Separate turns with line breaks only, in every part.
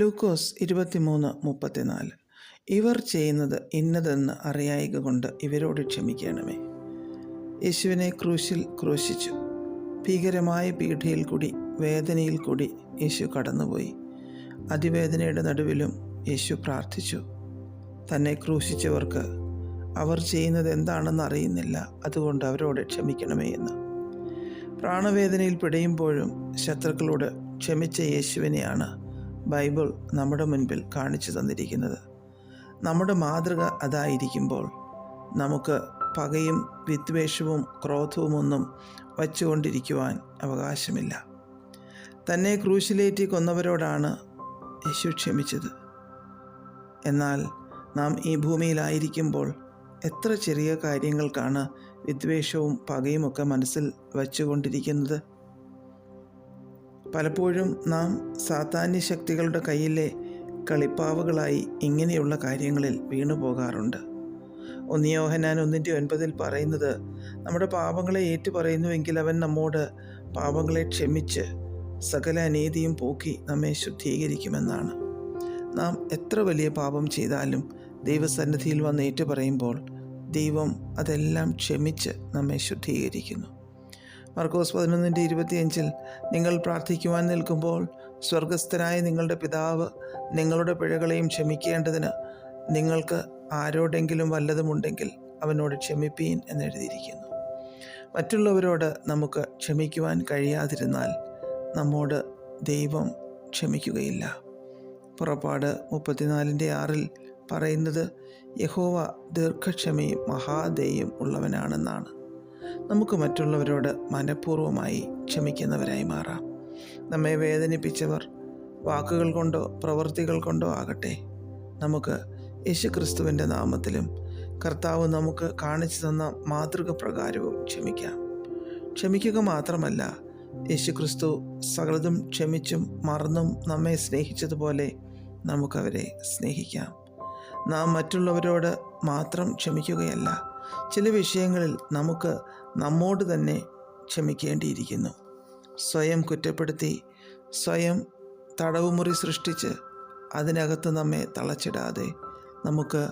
ലൂക്കോസ് ഇരുപത്തിമൂന്ന് മുപ്പത്തിനാല് ഇവർ ചെയ്യുന്നത് ഇന്നതെന്ന് അറിയായിക കൊണ്ട് ഇവരോട് ക്ഷമിക്കണമേ യേശുവിനെ ക്രൂശിൽ ക്രൂശിച്ചു ഭീകരമായ പീഠയിൽ കൂടി വേദനയിൽ കൂടി യേശു കടന്നുപോയി അതിവേദനയുടെ നടുവിലും യേശു പ്രാർത്ഥിച്ചു തന്നെ ക്രൂശിച്ചവർക്ക് അവർ ചെയ്യുന്നത് എന്താണെന്ന് അറിയുന്നില്ല അതുകൊണ്ട് അവരോട് ക്ഷമിക്കണമേ എന്ന് പ്രാണവേദനയിൽ പിടയുമ്പോഴും ശത്രുക്കളോട് ക്ഷമിച്ച യേശുവിനെയാണ് ബൈബിൾ നമ്മുടെ മുൻപിൽ കാണിച്ചു തന്നിരിക്കുന്നത് നമ്മുടെ മാതൃക അതായിരിക്കുമ്പോൾ നമുക്ക് പകയും വിദ്വേഷവും ക്രോധവുമൊന്നും വച്ചുകൊണ്ടിരിക്കുവാൻ അവകാശമില്ല തന്നെ ക്രൂശിലേറ്റി കൊന്നവരോടാണ് യേശു ക്ഷമിച്ചത് എന്നാൽ നാം ഈ ഭൂമിയിലായിരിക്കുമ്പോൾ എത്ര ചെറിയ കാര്യങ്ങൾക്കാണ് വിദ്വേഷവും പകയുമൊക്കെ മനസ്സിൽ വച്ചുകൊണ്ടിരിക്കുന്നത് പലപ്പോഴും നാം സാധാന്യ ശക്തികളുടെ കയ്യിലെ കളിപ്പാവുകളായി ഇങ്ങനെയുള്ള കാര്യങ്ങളിൽ വീണു പോകാറുണ്ട് ഒന്നിയോഹനാൻ ഒന്നിൻ്റെ ഒൻപതിൽ പറയുന്നത് നമ്മുടെ പാപങ്ങളെ ഏറ്റുപറയുന്നുവെങ്കിൽ അവൻ നമ്മോട് പാപങ്ങളെ ക്ഷമിച്ച് സകല അനീതിയും പോക്കി നമ്മെ ശുദ്ധീകരിക്കുമെന്നാണ് നാം എത്ര വലിയ പാപം ചെയ്താലും ദൈവസന്നിധിയിൽ വന്ന് ഏറ്റുപറയുമ്പോൾ ദൈവം അതെല്ലാം ക്ഷമിച്ച് നമ്മെ ശുദ്ധീകരിക്കുന്നു മർക്കോസ് പതിനൊന്നിൻ്റെ ഇരുപത്തിയഞ്ചിൽ നിങ്ങൾ പ്രാർത്ഥിക്കുവാൻ നിൽക്കുമ്പോൾ സ്വർഗസ്ഥനായ നിങ്ങളുടെ പിതാവ് നിങ്ങളുടെ പിഴകളെയും ക്ഷമിക്കേണ്ടതിന് നിങ്ങൾക്ക് ആരോടെങ്കിലും വല്ലതുമുണ്ടെങ്കിൽ അവനോട് ക്ഷമിപ്പീൻ എന്നെഴുതിയിരിക്കുന്നു മറ്റുള്ളവരോട് നമുക്ക് ക്ഷമിക്കുവാൻ കഴിയാതിരുന്നാൽ നമ്മോട് ദൈവം ക്ഷമിക്കുകയില്ല പുറപ്പാട് മുപ്പത്തിനാലിൻ്റെ ആറിൽ പറയുന്നത് യഹോവ ദീർഘക്ഷമയും മഹാദേയും ഉള്ളവനാണെന്നാണ് നമുക്ക് മറ്റുള്ളവരോട് മനഃപൂർവ്വമായി ക്ഷമിക്കുന്നവരായി മാറാം നമ്മെ വേദനിപ്പിച്ചവർ വാക്കുകൾ കൊണ്ടോ പ്രവൃത്തികൾ കൊണ്ടോ ആകട്ടെ നമുക്ക് ക്രിസ്തുവിൻ്റെ നാമത്തിലും കർത്താവ് നമുക്ക് കാണിച്ചു തന്ന മാതൃക പ്രകാരവും ക്ഷമിക്കാം ക്ഷമിക്കുക മാത്രമല്ല യേശുക്രിസ്തു സകലതും ക്ഷമിച്ചും മറന്നും നമ്മെ സ്നേഹിച്ചതുപോലെ നമുക്കവരെ സ്നേഹിക്കാം നാം മറ്റുള്ളവരോട് മാത്രം ക്ഷമിക്കുകയല്ല ചില വിഷയങ്ങളിൽ നമുക്ക് നമ്മോട് തന്നെ ക്ഷമിക്കേണ്ടിയിരിക്കുന്നു സ്വയം കുറ്റപ്പെടുത്തി സ്വയം തടവുമുറി സൃഷ്ടിച്ച് അതിനകത്ത് നമ്മെ തളച്ചിടാതെ നമുക്ക്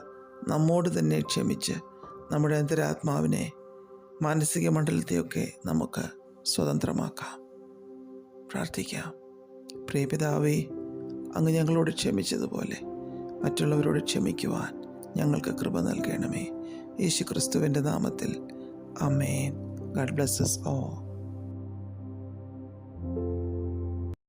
നമ്മോട് തന്നെ ക്ഷമിച്ച് നമ്മുടെ അന്തരാത്മാവിനെ മാനസിക മണ്ഡലത്തെയൊക്കെ നമുക്ക് സ്വതന്ത്രമാക്കാം പ്രാർത്ഥിക്കാം പ്രിയപിതാവേ അങ്ങ് ഞങ്ങളോട് ക്ഷമിച്ചതുപോലെ മറ്റുള്ളവരോട് ക്ഷമിക്കുവാൻ ഞങ്ങൾക്ക് കൃപ നൽകണമേ യേശു ക്രിസ്തുവിൻ്റെ നാമത്തിൽ അമേൻ ഗഡ് ബ്ലസ്സസ് ഓ